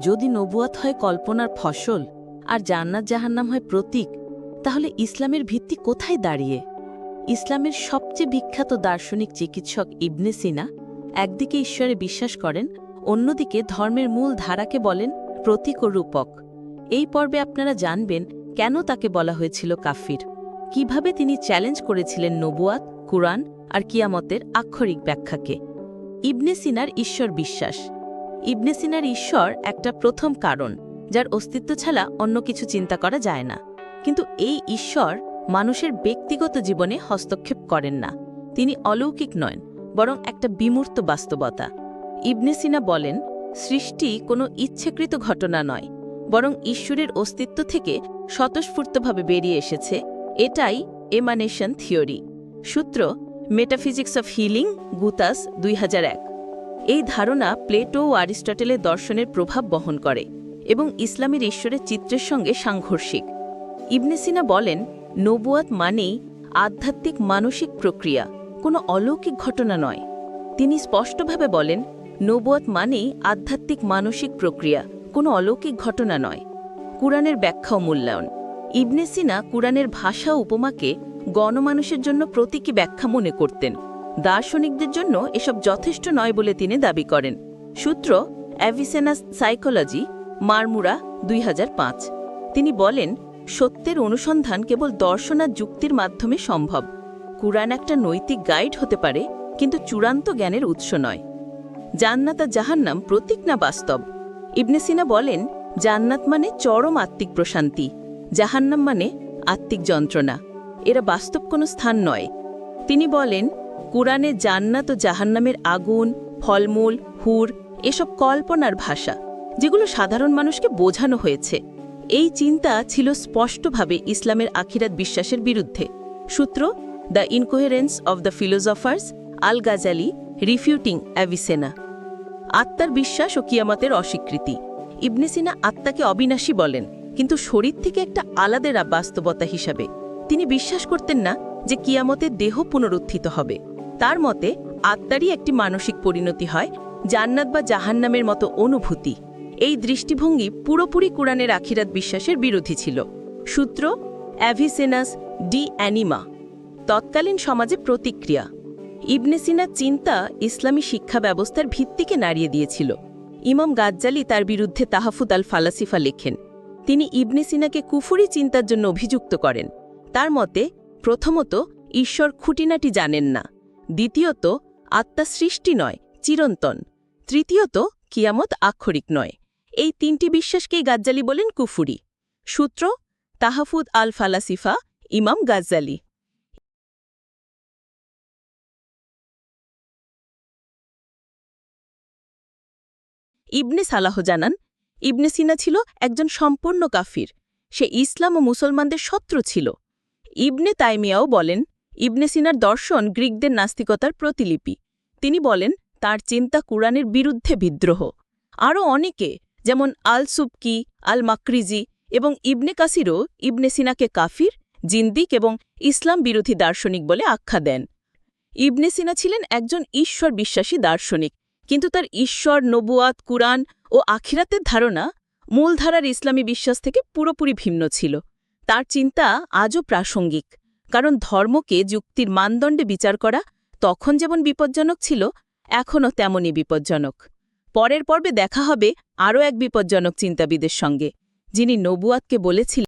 যদি নবুয়াত হয় কল্পনার ফসল আর জান্নাত জাহান্নাম হয় প্রতীক, তাহলে ইসলামের ভিত্তি কোথায় দাঁড়িয়ে? ইসলামের সবচেয়ে বিখ্যাত দার্শনিক চিকিৎসক ইবনে সিনা একদিকে ঈশ্বরে বিশ্বাস করেন, অন্যদিকে ধর্মের মূল ধারাকে বলেন প্রতীক ও রূপক। এই পর্বে আপনারা জানবেন কেন তাকে বলা হয়েছিল কাফির। কীভাবে তিনি চ্যালেঞ্জ করেছিলেন নবুয়াত, কুরআন আর কিয়ামতের আক্ষরিক ব্যাখ্যাকে। ইবনে সিনার ঈশ্বর বিশ্বাস। ইবনে সিনার ঈশ্বর একটা প্রথম কারণ, যার অস্তিত্ব ছাড়া অন্য কিছু চিন্তা করা যায় না। কিন্তু এই ঈশ্বর মানুষের ব্যক্তিগত জীবনে হস্তক্ষেপ করেন না। তিনি অলৌকিক নয় বরং একটা বিমূর্ত বাস্তবতা। ইবনে সিনা বলেন, সৃষ্টি কোনো ইচ্ছেকৃত ঘটনা নয়, বরং ঈশ্বরের অস্তিত্ব থেকে স্বতঃস্ফূর্তভাবে বেরিয়ে এসেছে। এটাই এমানেশন থিওরি সূত্র মেটাফিজিক্স অফ হিলিং গুতাস দুই এক। এই ধারণা প্লেটো ও অ্যারিস্টটেলের দর্শনের প্রভাব বহন করে এবং ইসলামের ঈশ্বরের চিত্রের সঙ্গে সাংঘর্ষিক। ইবনে সিনা বলেন, নবুয়াত মানেই আধ্যাত্মিক মানসিক প্রক্রিয়া, কোনো অলৌকিক ঘটনা নয়। তিনি স্পষ্টভাবে বলেন, নবুয়াত মানেই আধ্যাত্মিক মানসিক প্রক্রিয়া, কোনো অলৌকিক ঘটনা নয়। কুরআনের ব্যাখ্যা ও মূল্যায়ন। ইবনে সিনা কুরআনের ভাষা উপমাকে গণমানুষের জন্য প্রতীকী ব্যাখ্যা মনে করতেন। দার্শনিকদের জন্য এসব যথেষ্ট নয় বলে তিনি দাবি করেন। সূত্র অ্যাভিসেনাস সাইকোলজি মারমুরা দুই তিনি বলেন, সত্যের অনুসন্ধান কেবল দর্শন আর যুক্তির মাধ্যমে সম্ভব। কুরআন একটা নৈতিক গাইড হতে পারে, কিন্তু চূড়ান্ত জ্ঞানের উৎস নয়। জান্নাত আর জাহান্নাম প্রতীক না বাস্তব? ইবনে সিনা বলেন, জান্নাত মানে চরম আত্মিক প্রশান্তি, জাহান্নাম মানে আত্মিক যন্ত্রণা। এরা বাস্তব কোনো স্থান নয়। তিনি বলেন কুরআনে জান্নাত ও জাহান্নামের আগুন, ফলমূল, হুর, এসব কল্পনার ভাষা, যেগুলো সাধারণ মানুষকে বোঝানো হয়েছে। এই চিন্তা ছিল স্পষ্টভাবে ইসলামের আখিরাত বিশ্বাসের বিরুদ্ধে। সূত্র, the incoherence of the philosophers al Ghazali refuting Avicenna আত্মার বিশ্বাস ও কিয়ামতের অস্বীকৃতি। ইবনেসিনা আত্মাকে অবিনাশী বলেন, কিন্তু শরীর থেকে একটা আলাদা বাস্তবতা হিসাবে। তিনি বিশ্বাস করতেন না যে কিয়ামতের দেহ পুনরুত্থিত হবে। তার মতে, আত্মারই একটি মানসিক পরিণতি হয়, জান্নাত বা জাহান্নামের মতো অনুভূতি। এই দৃষ্টিভঙ্গি পুরোপুরি কোরআনের আখিরাত বিশ্বাসের বিরোধী ছিল। সূত্র, অ্যাভিসেনাস ডি অ্যানিমা। তৎকালীন সমাজে প্রতিক্রিয়া। ইবনে সিনার চিন্তা ইসলামী শিক্ষা ব্যবস্থার ভিত্তিকে নাড়িয়ে দিয়েছিল। ইমাম গাজ্জালি তার বিরুদ্ধে তাহাফুদ আল ফালাসিফা লেখেন, তিনি ইবনে সিনাকে কুফুরি চিন্তার জন্য অভিযুক্ত করেন। তার মতে, প্রথমত, ঈশ্বর খুঁটিনাটি জানেন না। দ্বিতীয়ত, আত্মা সৃষ্টি নয়, চিরন্তন। তৃতীয়ত, কিয়ামত আক্ষরিক নয়। এই তিনটি বিশ্বাসকেই গাজ্জালি বলেন কুফুরি। সূত্র, তাহাফুদ আল ফালাসিফা, ইমাম গাজ্জালি। ইবনে সালাহ জানান, ইবনে সিনা ছিল একজন সম্পূর্ণ কাফির। সে ইসলাম ও মুসলমানদের শত্রু ছিল। ইবনে তাইমিয়াও বলেন ইবনে সিনার দর্শন গ্রিকদের নাস্তিকতার প্রতিলিপি। তিনি বলেন, তার চিন্তা কুরআনের বিরুদ্ধে বিদ্রোহ। আরও অনেকে, যেমন আল সুবকি আল মাকরিজি এবং ইবনে কাসিরও ইবনে সিনাকে কাফির, জিন্দিক এবং ইসলাম বিরোধী দার্শনিক বলে আখ্যা দেন। ইবনে সিনা ছিলেন একজন ঈশ্বর বিশ্বাসী দার্শনিক, কিন্তু তার ঈশ্বর, নবুয়াত, কুরআন ও আখিরাতের ধারণা মূলধারার ইসলামী বিশ্বাস থেকে পুরোপুরি ভিন্ন ছিল। তার চিন্তা আজও প্রাসঙ্গিক। কারণ ধর্মকে যুক্তির মানদণ্ডে বিচার করা তখন যেমন বিপজ্জনক ছিল, এখনও তেমনই বিপজ্জনক। পরের পর্বে দেখা হবে আরও এক বিপজ্জনক চিন্তাবিদের সঙ্গে, যিনি নবুয়াতকে বলেছিলেন